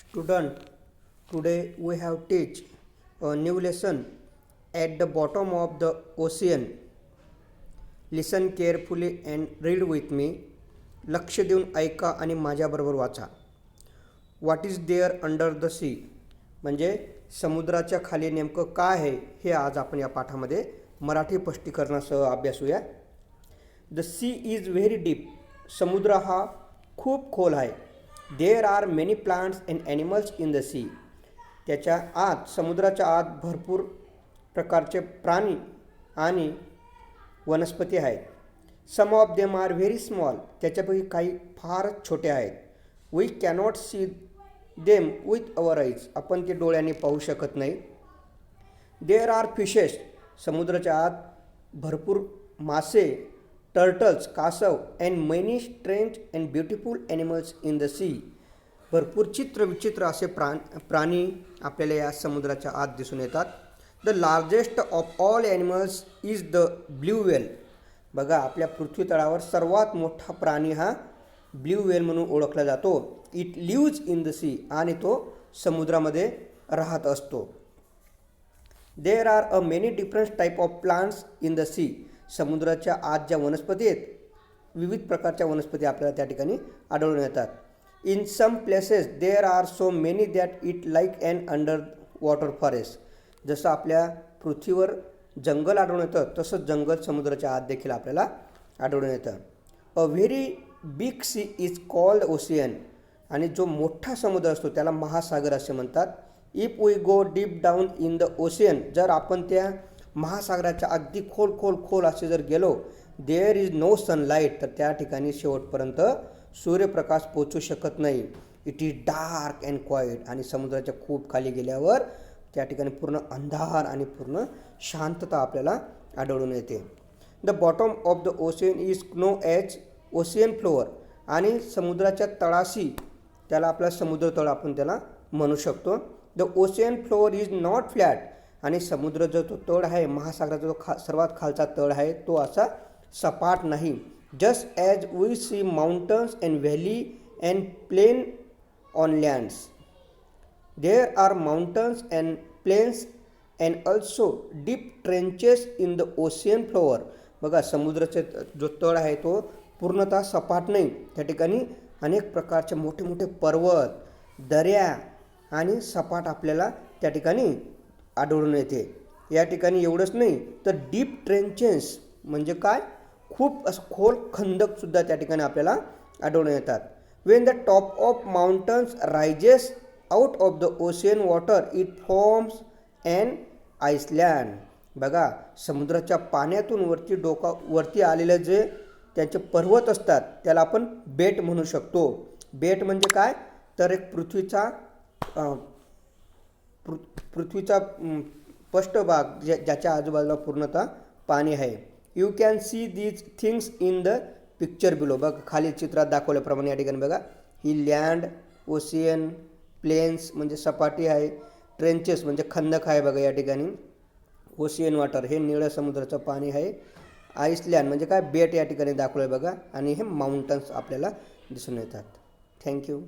Student today we have teach a new lesson at the bottom of the ocean listen carefully and read with me लक्ष देऊन ऐका आणि माझ्याबरोबर वाचा what is there under the sea म्हणजे समुद्राच्या खाली नेमकं काय आहे हे आज आपण या पाठामध्ये मराठी स्पष्टीकरणासह अभ्यासूया the sea is very deep समुद्र हा खूप खोल आहे there are many plants and animals in the sea त्याच्या आत समुद्राच्या आत भरपूर प्रकारचे प्राणी आणि वनस्पती आहेत. Some of them are very small त्याच्यापैकी काही फारच छोटे आहेत. We cannot see them with our eyes आपण ते डोळ्यांनी पाहू शकत नाही. देअर आर फिशेस समुद्राच्या आत भरपूर मासे टर्टल्स कासव and many strange and beautiful animals in the sea भरपूर चित्र विचित्र असे प्राण प्राणी आपल्याला या समुद्राच्या आत दिसून येतात. The largest of all animals is the blue whale बघा आपल्या पृथ्वी तळावर सर्वात मोठा प्राणी हा ब्ल्यू वेल म्हणून ओळखला जातो. It lives in the sea आणि तो समुद्रामध्ये राहत असतो. There are a many different type of plants in the sea समुद्राच्या आत ज्या वनस्पती आहेत विविध प्रकारच्या वनस्पती आपल्याला त्या ठिकाणी आढळून येतात. In some places there are so many that it like and under water forest जसं आपल्या पृथ्वीवर जंगल आढळून येतं तसंच जंगल समुद्राच्या आत देखील आपल्याला आढळून येतं. A very big sea is called ocean आणि जो मोठा समुद्र असतो त्याला महासागर असे म्हणतात. If we go deep down in the ocean जर आपण त्या महासागराच्या अगदी खोल खोल खोल असे जर गेलो देअर इज नो सनलाईट तर त्या ठिकाणी शेवटपर्यंत सूर्यप्रकाश पोचू शकत नाही. It is dark and quiet आणि समुद्राच्या खूप खाली गेल्यावर त्या ठिकाणी पूर्ण अंधार आणि पूर्ण शांतता आपल्याला आढळून येते. The bottom of the ocean is known as ocean floor आणि समुद्राच्या तळाशी त्याला आपला समुद्र तळ आपण त्याला म्हणू शकतो. The ocean floor is not flat आणि समुद्र जो तो तळ आहे महासागराचा जो खा सर्वात खालचा तळ आहे तो असा सपाट नाही. Just as we see mountains and valley and plain on lands there are mountains and plains and also deep trenches in the ocean floor बघा समुद्राचे जो तळ आहे तो पूर्णतः सपाट नाही. त्या ठिकाणी अनेक प्रकारचे मोठे मोठे पर्वत दऱ्या आणि सपाट आपल्याला त्या ठिकाणी आढळून येते. या ठिकाणी एवढंच नाही तर डीप ट्रेंचेस म्हणजे काय? खूप असं खोल खंदकसुद्धा त्या ठिकाणी आपल्याला आढळून येतात. When the top of mountains rises out of the ocean water it forms an island बघा समुद्राच्या पाण्यातून वरती डोका वरती आलेले जे त्यांचे पर्वत असतात त्याला आपण बेट म्हणू शकतो. बेट म्हणजे काय? तर एक पृथ्वीचा पृथ्वीचा पृथ्वीचा भाग ज्या ज्याच्या आजूबाजूला पूर्णतः पाणी आहे. You can see these things in the picture below बघ खाली चित्रात दाखवल्याप्रमाणे या ठिकाणी बघा. ही लँड ओशियन प्लेन्स म्हणजे सपाटी आहे. ट्रेंचेस म्हणजे खंदक आहे बघा या ठिकाणी. ओशियन वॉटर हे निळं समुद्राचं पाणी आहे. आईसलँड म्हणजे काय? बेट या ठिकाणी दाखवलं आहे बघा. आणि हे माउंटन्स आपल्याला दिसून येतात. थँक्यू